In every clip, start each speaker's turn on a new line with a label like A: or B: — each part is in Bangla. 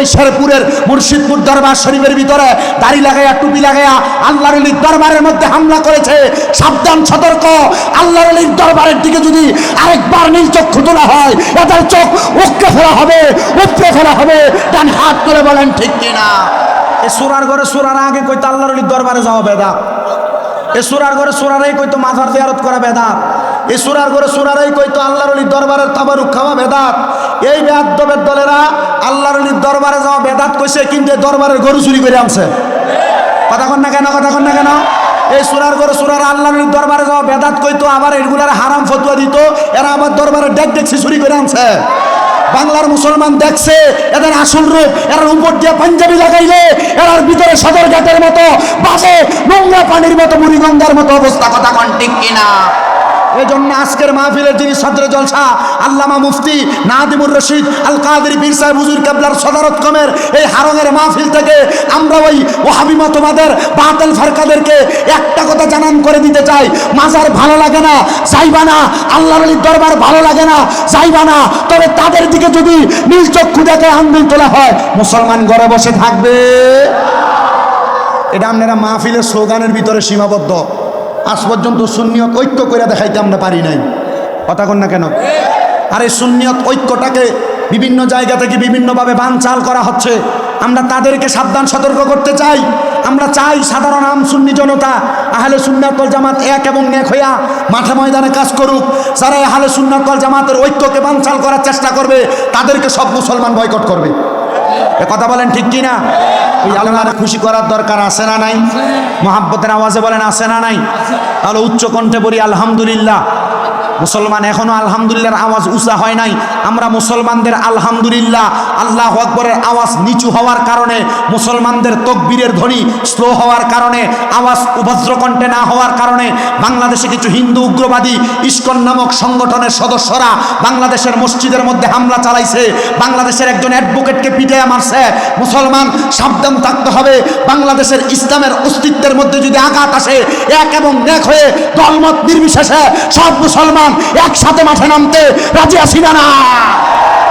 A: ওই শেরপুরের মুর্শিদপুর দরবার শরীফের ভিতরে দাড়ি লাগাইয়া, টুপি লাগাইয়া আল্লাহর আলীর দরবারের মধ্যে হামলা করেছে। সাবধান, সতর্ক। আল্লাহর আলীর দরবারের দিকে যদি আরেকবার নীল চক্ষু তোলা হয়, এদের চোখ উক্কে ফেলা হবে, উপড়ে ফেলা হবে। ডান হাত তুলে বলেন, ঠিক কিনা? এ সুরার ঘরে সুরার আগে কইতো আল্লাহর আলীর দরবারে যাওয়া বেদা এ সুরার ঘরে সুরারাই কইতো মাথার জিয়ারত করা বেদাত। এ সুরার ঘরে সুরারাই কইতো আল্লাহর আলীর দরবারের তাবারুক খাওয়া বেদাত। এই বেদাত দলেরা আল্লাহর আলীর দরবারে যাওয়া বেদাত কইছে, কিন্তু দরবারের গরু চুরি করে আনছে। কথা কন না কেন, কথা কন না কেন? এই সুরার ঘরে সুরার আল্লাহর দরবারে যাওয়া বেদাত কইতো, আবার এগুলার হারাম ফতুয়া দিত, এরা আবার দরবারে ডেক ডেকছি, চুরি করে আনছে। বাংলার মুসলমান দেখছে, এদের আসল রূপ এর উপর দিয়ে পাঞ্জাবি লাগাইলে এর ভিতরে সদর ঘাটের মতো বাসে নোংরা পানির মতো মুড়িগঙ্গার মতো অবস্থা। কথা কন ঠিক কিনা? এই জন্য আজকের মাহফিলের যিনি সদর জলসা, আল্লামা মুফতি নাদিমুর রশিদ আল কাদের পীর সাহেব হুজুর কাবলার সদারত কমের এই হারঙের মাহফিল থেকে আমরা ওই ওহাবি মতবাদের বাতিল ফারকাদেরকে একটা কথা জানান করে দিতে চাই। মাজার ভালো লাগে না, যাইবা না, আল্লাহর আলীর দরবার ভালো লাগে না, যাইবা না। তবে তাদের দিকে যদি নীল চক্ষু দেখে আন্দোলন তোলা হয়, মুসলমান ঘরে বসে থাকবে। এটা আপনারা মাহফিলের স্লোগানের ভিতরে সীমাবদ্ধ। আজ পর্যন্ত শূন্যত ঐক্য করে দেখাইতে আমরা পারি নাই। কথা কন না কেন? আর এই শূন্যত ঐক্যটাকে বিভিন্ন জায়গা থেকে বিভিন্নভাবে বানচাল করা হচ্ছে। আমরা তাদেরকে সাবধান, সতর্ক করতে চাই। আমরা চাই সাধারণ আম সুন্নি জনতা আহলে সুন্নাতল জামাত এক এবং নেক হইয়া মাঠে ময়দানে কাজ করুক। যারা আহলে সুন্নাতল জামাতের ঐক্যকে বানচাল করার চেষ্টা করবে, তাদেরকে সব মুসলমান বয়কট করবে। কথা বলেন ঠিক কি না ওই আল্লাহরে খুশি করার দরকার আছে না নাই? মহাব্বতের আওয়াজে বলেন, আছে না নাই? তাহলে উচ্চ কণ্ঠে বলি, আলহামদুলিল্লাহ। মুসলমান এখনও আলহামদুলিল্লাহর আওয়াজ উঁচা হয় নাই। আমরা মুসলমানদের আলহামদুলিল্লাহ, আল্লাহ আকবরের আওয়াজ নিচু হওয়ার কারণে, মুসলমানদের তকবীরের ধ্বনি স্লো হওয়ার কারণে, আওয়াজ কণ্ঠে না হওয়ার কারণে, বাংলাদেশে কিছু হিন্দু উগ্রবাদী, ইস্কন নামক সংগঠনের সদস্যরা বাংলাদেশের মসজিদের মধ্যে হামলা চালাইছে। বাংলাদেশের একজন অ্যাডভোকেটকে পিটিয়ে মারছে। মুসলমান সাবধান থাকতে হবে। বাংলাদেশের ইসলামের অস্তিত্বের মধ্যে যদি আঘাত আসে, এক এবং এক হয়ে দলমত নির্বিশেষে সব মুসলমান একসাথে মাঠে নামতে রাজি আছি না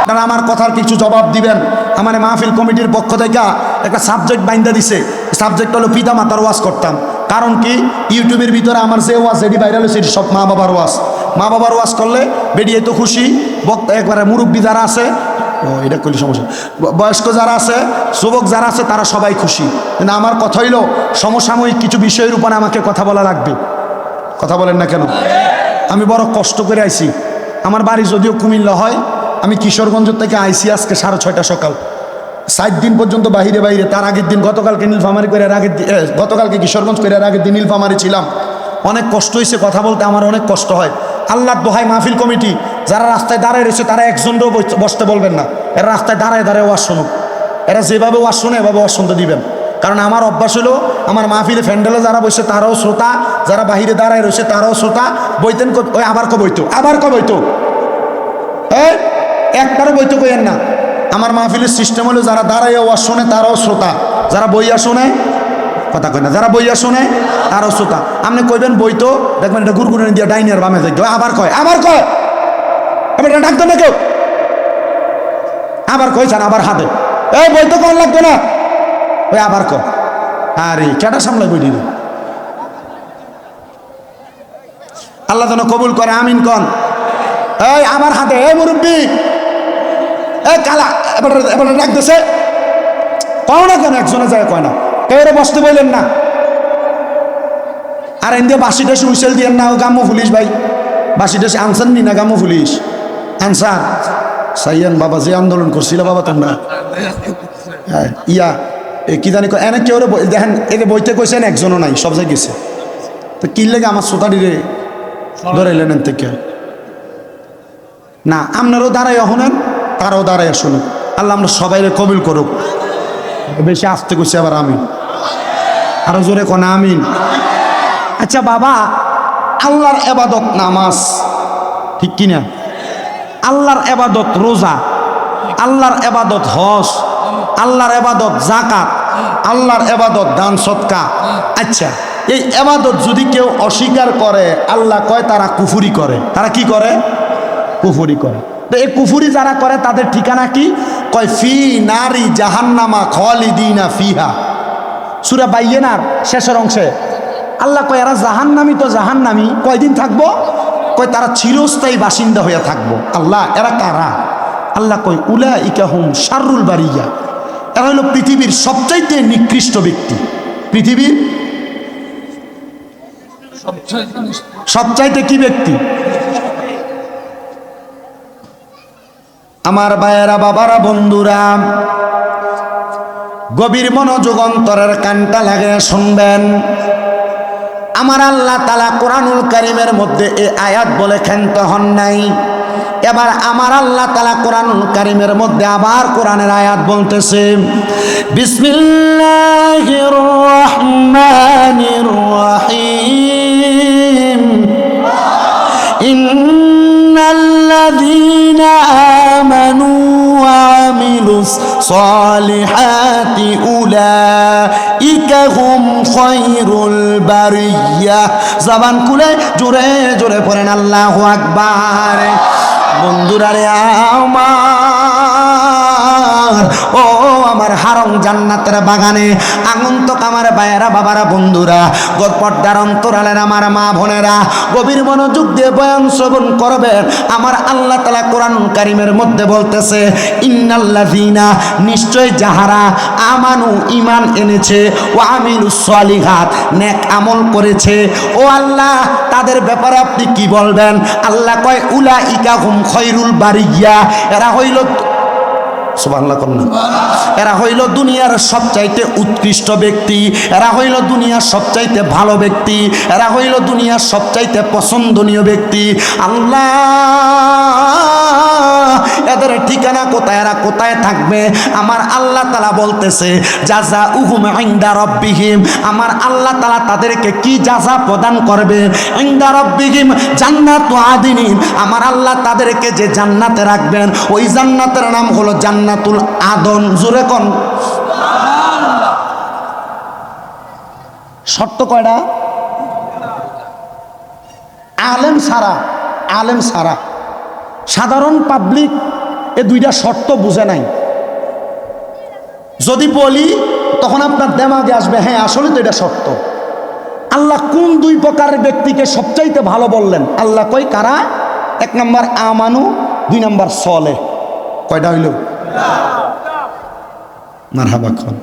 A: আপনারা আমার কথার কিছু জবাব দিবেন। আমার মাহফিল কমিটির পক্ষ থেকে একটা সাবজেক্ট বাইন্দা দিছে। সাবজেক্ট হলো পিতা মাতার ওয়াজ করতাম। কারণ কি? ইউটিউবের ভিতরে আমার যে ওয়াজ এটি ভাইরাল হয়েছে সব মা বাবার ওয়াজ। মা বাবার ওয়াজ করলে বেরিয়ে তো খুশি। বক্তা একবারে মুরব্বী যারা আছে ও, এটা করলে সমস্যা। বয়স্ক যারা আছে, যুবক যারা আছে, তারা সবাই খুশি। কিন্তু আমার কথা হইল, সমসাময়িক কিছু বিষয়ের উপরে আমাকে কথা বলা লাগবে। কথা বলেন না কেন? আমি বড় কষ্ট করে আইছি। আমার বাড়ি যদিও কুমিল্লা হয়, আমি কিশোরগঞ্জ থেকে আইছি আজকে সাড়ে ছয়টা সকাল। সাত দিন পর্যন্ত বাইরে বাইরে তার আগের দিন গতকালকে নীলফামারি করে আর আগের গতকালকে কিশোরগঞ্জ করে আগের দিন নীলফামারি ছিলাম। অনেক কষ্ট হয়েছে কথা বলতে আমার অনেক কষ্ট হয়। আল্লাহর দোহাই মাহফিল কমিটি যারা রাস্তায় দাঁড়ায় রয়েছে, তারা একজনও বসতে বলবেন না। এরা রাস্তায় দাঁড়ায় দাঁড়ায় ওয়াজ শুনুক। এরা যেভাবে ওয়াজ শুনে, এভাবে ওয়াজ শুনতে দিবেন। কারণ আমার অভ্যাস হলো, আমার মাহফিলে ফ্যান্ডেলে যারা বসে, তারাও শ্রোতা। যারা বাহিরে দাঁড়ায় রয়েছে, তারাও শ্রোতা। বইতেন ওই আবার ক বইতো? আবার ক বইতো? এই একটারও বইতে কইেন না। আমার মাহফিলের সিস্টেম হলো, যারা দাঁড়ায় ওয়াজ শোনে, তারাও শ্রোতা। যারা বইয়া শোনে, কথা কয় না, যারা বইয়া শোনে, তারাও শ্রোতা। আপনি কইবেন বইতো, দেখবেন এটা গুরগুনে দিয়ে ডাইনিয়ার বামে দেখবে আবার কয় আবার কয়। এটা ডাকতো না কেউ? আবার কইছেন আবার হাতে। এই বইতো কোন লাগতো না? ওই আবার কয় আরে কেটা সামলাই বই দিল আল্লাহ যেন কবুল করে, আমিন কন। এই আমার হাতে, এই মুরব্বী। এই কালা, এবার এবার ডাকতেছে কয় না কেন, একজনে যায় কয় না। কেউ বসতে বললেন না। আর এন দিয়ে বাসি টাসি উইসেল দিয়েন না, ও গামো পুলিশ ভাই। বাসি টাসি আনসার নি না গামো পুলিশ? আনসার সাইয়ান বাবা যে আন্দোলন করছিল, বাবা তোমরা। হ্যাঁ ইয়া কি জানি এনে কেউ দেখেন এদের বইতে কইছেন একজনও নাই, সব জায়গায় গেছে। তো কি লেগে আমার সোতাডিরে ধরে এলেন থেকে? না আপনারও দাঁড়াই শুনেন, তারাও দাঁড়াই শুনুন আল্লাহ আমরা সবাই কবিল করুক। বেশি আসতে করছি আবার আমিন। আরও জোরে কোন, আমিন। আচ্ছা বাবা, আল্লাহর এবাদত নামাজ, ঠিক কিনা? আল্লাহর এবাদত রোজা, আল্লাহর এবাদত হজ, আল্লাহর এবাদত জাকাত আল্লাহর এবাদত দান সৎকা। আচ্ছা এই এবাদত যদি কেউ অস্বীকার করে, আল্লাহ কয় তারা কুফুরি করে। তারা কি করে? কুফুরি করে। তো এই কুফুরি যারা করে, তাদের ঠিকানা কি? কয়, ফি নারী জাহান্নামা খলিদিনা ফিহা। সুরা বাইয়েনার শেষের অংশে। আল্লাহ কয়, এরা জাহান্নামি তো জাহান্নামি। কয়দিন থাকব? কয়, তারা চিরস্থায়ী বাসিন্দা হয়ে থাকব। আল্লাহ, এরা কারা? আল্লাহ কয় উলা ইকাহুম শারুল বারিয়া। এরা হলো পৃথিবীর সবচাইতে নিকৃষ্ট ব্যক্তি। পৃথিবীর সবচাইতে কি ব্যক্তি? আমার ভাইয়েরা, বাবারা, বন্ধুরা, গভীর মনোযোগ অন্তরের কানটা লাগে শুনবেন। আমার আল্লাহ তালা কোরআনুল করিমের মধ্যে এ আয়াত বলে ক্ষান্ত হন নাই। এবার আমার আল্লাহ তালা কোরআনুল করিমের মধ্যে আবার কোরআনের আয়াত বলতেছে, বিসমিল্লাহির রহমানির রহিম। ইন্নাল্লাযীনা আমানু ওয়া উলা উলাইকাহুম খৈরুল বারিয়া জবান খুলে জোরে জোরে পড়েন আল্লাহু আকবার বন্ধুরা রে আমার ও আমার হারং জান্নাতের বাগানে। আগন্তক আমার বায়েরা বাবারা, বন্ধুরা গরপর্দার অন্তরালের আমার মা বোনেরা, গভীর মনোযোগ দিয়ে বয়ান শ্রবণ করবেন। আমার আল্লাহ তালা কোরআন কারিমের মধ্যে বলতেছে, ইন্নাল্লাযীনা, নিশ্চয় যাহারা আমানু ইমান এনেছে ও আমিলু সলিহাত, নেক আমল করেছে। ও আল্লাহ, তাদের ব্যাপারে আপনি কি বলবেন? আল্লাহ কয় উলা ইকা হুম খৈরুল বারিয়া। এরা হইল কন্যা এরা হইল দুনিয়ার সবচাইতে উৎকৃষ্ট ব্যক্তি, এরা হইল দুনিয়ার সবচাইতে ভালো ব্যক্তি, এরা হইল দুনিয়ার সবচাইতে পছন্দনীয় ব্যক্তি। আল্লাহ এদের ঠিকানা কোথায়, এরা কোথায় থাকবে? আমার আল্লাহ তালা বলতেছে যাজা উহুম ইন্দা রব্বিহিম। আমার আল্লাহ তালা তাদেরকে কি যাজা প্রদান করবে? ইন্দা রব্বিহিম, জান্নাত আদিনিন আমার আল্লাহ তাদেরকে যে জান্নাতে রাখবেন, ওই জান্নাতের নাম হলো জান্নাতুল আদন। জোরে কন। শর্ত কয়টা? আলেম সারা আলেম সারা। সাধারণ পাবলিক এ দুইটা শর্ত বুঝে নাই। যদি বলি, তখন আপনার দেমাগে আসবে হ্যাঁ আসলে তো এটা শর্ত। আল্লাহ কোন দুই প্রকারের ব্যক্তিকে সবচাইতে ভালো বললেন? আল্লাহ কই কারা? এক নম্বর আমানু, দুই নম্বর সলে কয়টা হইল? মারহাবা খান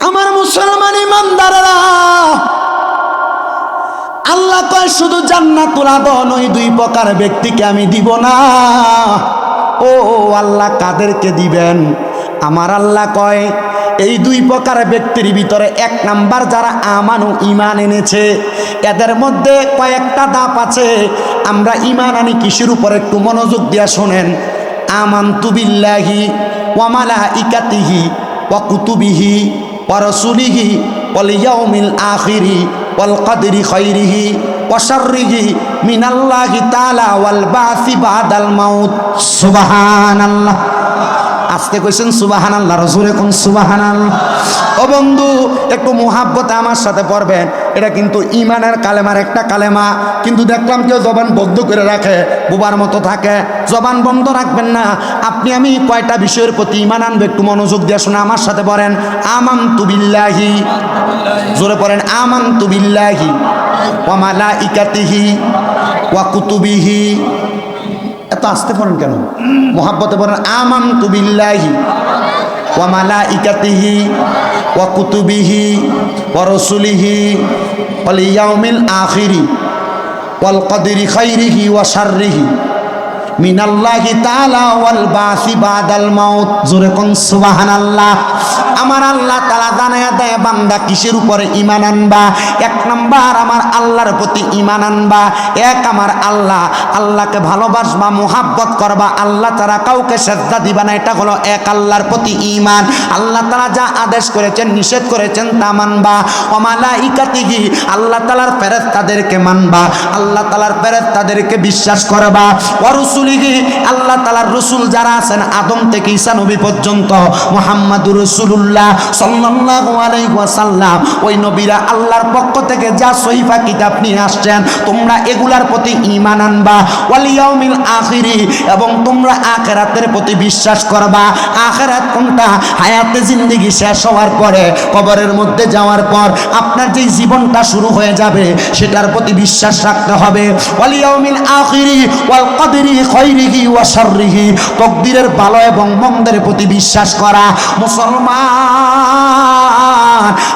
A: আমার মুসলমান ইমানদারেরা আল্লাহ কয় শুধু জান্নাতুল আদন, ওই দুই প্রকার ব্যক্তিকে আমি দিব না। ও, আল্লাহ কাদেরকে দিবেন? আমার আল্লাহ কয়, এই দুই প্রকার ব্যক্তির ভিতরে এক নাম্বার যারা আমানু ইমান এনেছে, এদের মধ্যে কয়েকটা দাপ আছে। আমরা ইমান আনি কিসের উপর একটু মনোযোগ দিয়া শোনেন। আমান তুবিল্লাহি ওয়ামালা ইকাতিহি ওয়া কুতুবিহি ওয়া রসুলিহি ওয়াল ইয়াউমিল আখিরি ওয়াল কদরি খৈরিহি ওয়াশাররিহি মিনাল্লাহি তাআলা ওয়াল বাসি বাদাল মাউত সুবহানাল্লাহ। আজকে কইছেন সুবাহান আল্লাহ রসুল এখন সুবাহান ও বন্ধু, একটু মোহাব্বতে আমার সাথে পড়বেন। এটা কিন্তু ইমানের কালেমার একটা কালেমা। কিন্তু দেখলাম কেউ জবান বদ্ধ করে রাখে, বুবার মতো থাকে। জবান বন্ধ রাখবেন না। আপনি, আমি কয়টা বিষয়ের প্রতি ইমান আনবে একটু মনোযোগ দিয়ে শোনা আমার সাথে পড়েন। আমান তুবিল্লাহি জোরে পড়েন আমান তুবিল্লাহি ওয়ামালা ইকাতিহি ওয়া কুতুবিহি। এত আসতে পারেন কেন? মোহাব্বতে বলেন আমান তুবিল্লাহি ওয়া মালাইকাতিহি ওয়া কুতুবিহি ওয়া রসুলিহি ওয়াল ইয়াউমিল আখিরি ওয়াল কদরি খাইরিহি ওয়া শাররিহি। মিনাল্লাহি তাআলা ওয়াল বাসি বাদাল মাউত। জোরে কোন, সুবহানাল্লাহ। আমার আল্লাহ তালা জানায়া দেয়, বান্দা কিসের উপরে ইমান আনবা? এক নাম্বার, আমার আল্লাহর প্রতি ঈমান আনবা। এক, আমার আল্লাহ, আল্লাহকে ভালোবাসবা, মুহাব্বত করবা। আল্লাহ তারা কাউকে শ্রদ্ধা দিবা না, এটা হলো এক, আল্লাহর প্রতি ঈমান। আল্লাহ তালা যা আদেশ করেছেন, নিষেধ করেছেন, তা মানবা। অমালা ইকাতিহি আল্লাহ তাআলার ফেরেশতাদেরকে মানবা। আল্লাহ তাআলার ফেরেশতাদেরকে বিশ্বাস করবা। ওয়ারুসুলিহি আল্লাহ তালার রসুল যারা আছেন, আদম থেকে ঈসা নবী পর্যন্ত, মুহাম্মাদুর রাসূলুল্লাহ। রসুল্লাহ ওই নবীরা আল্লাহর পক্ষ থেকে যা সহিফা কিতাব নিয়ে আসছেন, তোমরা এগুলার প্রতি আনবা আখিরি, এবং তোমরা প্রতি বিশ্বাস করবা। কোনটা? হায়াতে শেষ হওয়ার পরে, কবরের মধ্যে যাওয়ার পর আপনার যে জীবনটা শুরু হয়ে যাবে, সেটার প্রতি বিশ্বাস রাখতে হবে। ওয়াল ইয়াউমিল আখিরি, ওয়াল ওয়া শাররিহি, তকদিরের ভালো এবং মন্দের প্রতি বিশ্বাস করা। মুসলমান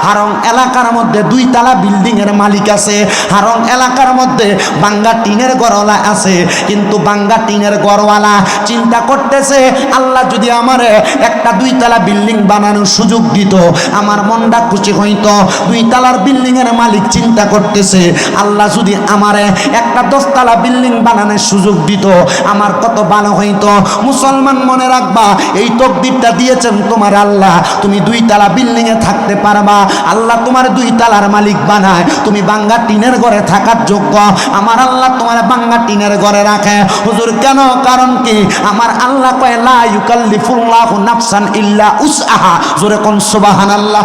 A: হারং এলাকার মধ্যে দুই তালা বিল্ডিং এর মালিক আছে। হারং এলাকার মধ্যে বাঙ্গা টিনের গড়ওয়ালা আছে। কিন্তু বাঙ্গা টিনের গড়ওয়ালা চিন্তা করতেছে, আল্লাহ যদি আমার একটা দুই তালা বিল্ডিং বানানোর সুযোগ দিত, আমার মনটা খুশি হইতো। দুই তালার বিল্ডিং এর মালিক চিন্তা করতেছে, আল্লাহ যদি আমারে একটা দশতলা বিল্ডিং বানানোর সুযোগ দিত, আমার কত ভালো হইতো। মুসলমান মনে রাখবা, এই তকদিরটা দিয়েছেন তোমার আল্লাহ। তুমি দুই তালা বিল্ডিং এ থাকতে পারবা। আল্লাহ তোমার দুই তালার মালিক বানায়। তুমি বাঙ্গা টিনের ঘরে থাকার যোগ্য। আমার আল্লাহ তোমার বাঙ্গা টিনের ঘরে রাখে। হুজুর, কেন? কারণ কি? আমার আল্লাহ কয়, লা ইউকাল্লিফুল্লাহু নাফসান ইল্লা উসআহা। জোরে কোন সুবহানাল্লাহ।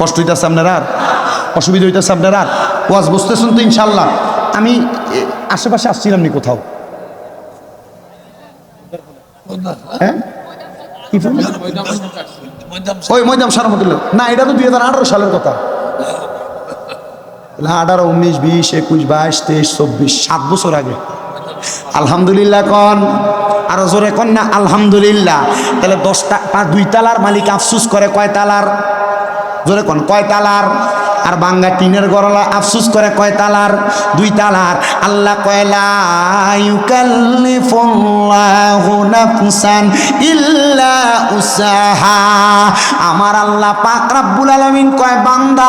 A: কষ্ট হইতেছে আপনার অসুবিধা হইতেছে আপনার ওয়াজ বুঝতেছেন তো ইনশাল্লাহ আমি আশেপাশে আসছিলাম নি কোথাও। হ্যাঁ? ওই মৈদাম সারমতুল্লাহ। না, এটা তো দুই হাজার আঠারো সালের কথা। আঠারো, উনিশ, বিশ, একুশ, বাইশ, তেইশ, চব্বিশ, সাত বছর আগে। আলহামদুলিল্লাহ কন। আরও জোরে কন না, আলহামদুলিল্লাহ। তাহলে দশটা দুই তালার মালিক আফসুস করে, কয় তালার? জোরে কন, কয় তালার? আর বাঙ্গা টিনের গরলা আফসুস করে কয় তালার? দুই তালার। আল্লাহ কয়লা আমার আল্লাহ পাক রাব্বুল আলামিন কয়, বান্দা,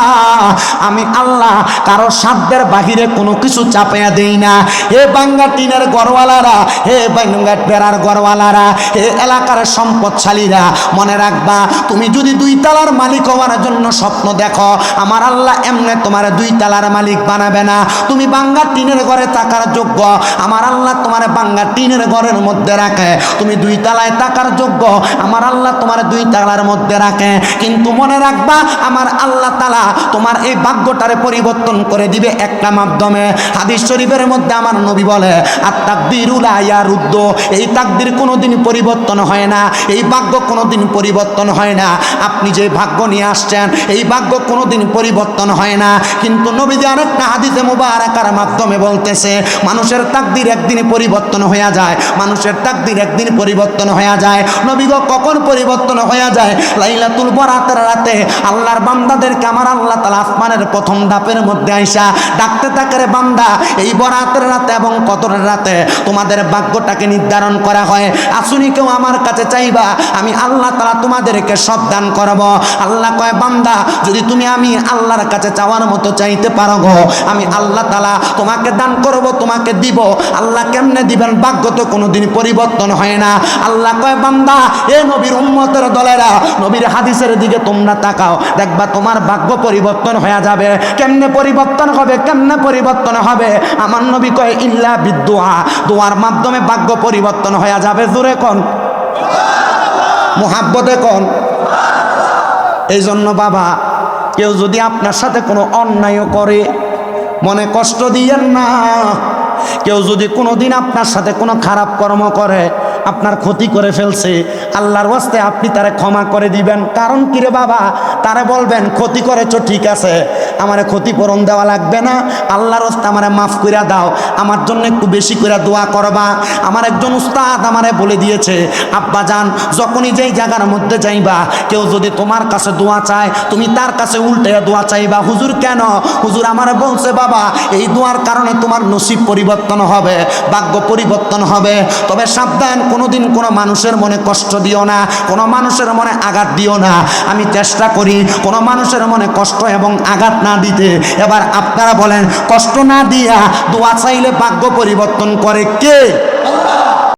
A: আমি আল্লাহ কারও সাধ্যের বাহিরে কোনো কিছু চাপাইয়া দেই না। হে বাঙ্গা টিনের গরওয়ালারা হে বাঙ্গা বেড়ার গরওয়ালারা হে এলাকার সম্পদশালীরা, মনে রাখবা, তুমি যদি দুই তালার মালিক হওয়ার জন্য স্বপ্ন দেখো, আমার আল্লাহ এমনি তোমার দুই তালার মালিক বানাবে না। তুমি বাঙ্গা টিনের ঘরে থাকার যোগ্য। আমার আল্লাহ তোমার বাঙ্গা টিনের ঘরের মধ্যে রাখে। তুমি দুই তালায় থাকার যোগ্য। আমার আল্লাহ তোমার দুই তালার মধ্যে রাখে। কিন্তু মনে রাখবা, আমার আল্লাহ তালা তোমার এই ভাগ্যটারে পরিবর্তন করে দিবে একটা মাধ্যমে। হাদিস শরীফের মধ্যে আমার নবী বলে আর তাকদিরুল আয়ারুদ্দ এই তাকদির কোনোদিন পরিবর্তন হয় না। এই ভাগ্য কোনোদিন পরিবর্তন হয় না। আপনি যে ভাগ্য নিয়ে আসছেন, এই ভাগ্য কোনোদিন পরিবর্তন হয় না। কিন্তু নবীজি আরেকটা হাদিসে মুবারাকার মাধ্যমে বলতেছে, মানুষের তাকদির একদিন পরিবর্তন হয়ে যায়, মানুষের তাকদির একদিন পরিবর্তন হয়ে যায়। নবীগ কখন পরিবর্তন হয়ে যায়? লাইলাতুল বরাতের রাতে আল্লাহর বান্দাদেরকে আমার আল্লাহ তালা আসমানের প্রথম ধাপের মধ্যে আইসা ডাকতে থাকে বান্দা, এই বরাতের রাতে এবং কতরের রাতে তোমাদের ভাগ্যটাকে নির্ধারণ করা হয়। আসুনি কেউ আমার কাছে চাইবা, আমি আল্লাহ তালা তোমাদেরকে সব দান করব। আল্লাহ কয়, বান্দা, যদি তুমি আমি আল্লাহর কাছে চাওয়ার মতো চাইতে পারো গো। আমি আল্লাহ তালা তোমাকে দান করব, তোমাকে দিব। আল্লাহ কেমনে দিবেন? ভাগ্য তো কোনোদিন পরিবর্তন হয় না। আল্লাহ কয়, বান্দা, এ নবীর উম্মতের দলেরা, নবীর হাদিসের দিকে তোমরা তাকাও। দেখবা তোমার ভাগ্য পরিবর্তন হয়ে যাবে। কেমনে পরিবর্তন হবে? কেমনে পরিবর্তন হবে? আমার নবী কয়, ইল্লা বিদুয়া দোয়ার মাধ্যমে ভাগ্য পরিবর্তন হয়ে যাবে। জোরে কোন? মোহাব্বতে কোন? এই জন্য বাবা কেউ যদি আপনার সাথে কোনো অন্যায়ও করে, মনে কষ্ট দিয়েন না। কেউ যদি কোনো দিন আপনার সাথে কোনো খারাপ কর্ম করে, আপনার ক্ষতি করে ফেলছে, আল্লাহর ওয়াস্তে আপনি তারে ক্ষমা করে দিবেন। কারণ কিরে বাবা? তারে বলবেন, ক্ষতি করেছ, ঠিক আছে। আমারে ক্ষতিপূরণ দেওয়া লাগবে না। আল্লাহর ওস্তে আমারে মাফ কইরা দাও। আমার জন্য একটু বেশি করে দোয়া করবা। আমার একজন উস্তাদ আমারে বলে দিয়েছে, আব্বা যান যখনই যেই জায়গার মধ্যে যাইবা, কেউ যদি তোমার কাছে দোয়া চায়, তুমি তার কাছে উল্টে দোয়া চাইবা। হুজুর কেন? হুজুর আমারে বলছে, বাবা, এই দোয়ার কারণে তোমার নসিব পরিবর্তন হবে, ভাগ্য পরিবর্তন হবে। তবে সাবধান, কোনোদিন কোনো মানুষের মনে কষ্ট দিও না, কোনো মানুষের মনে আঘাত দিও না। আমি চেষ্টা করি, কোনো মানুষের মনে কষ্ট এবং আঘাত না দিতে। এবার আপনারা বলেন কষ্ট না দিয়া দোয়া চাইলে ভাগ্য পরিবর্তন করে কে?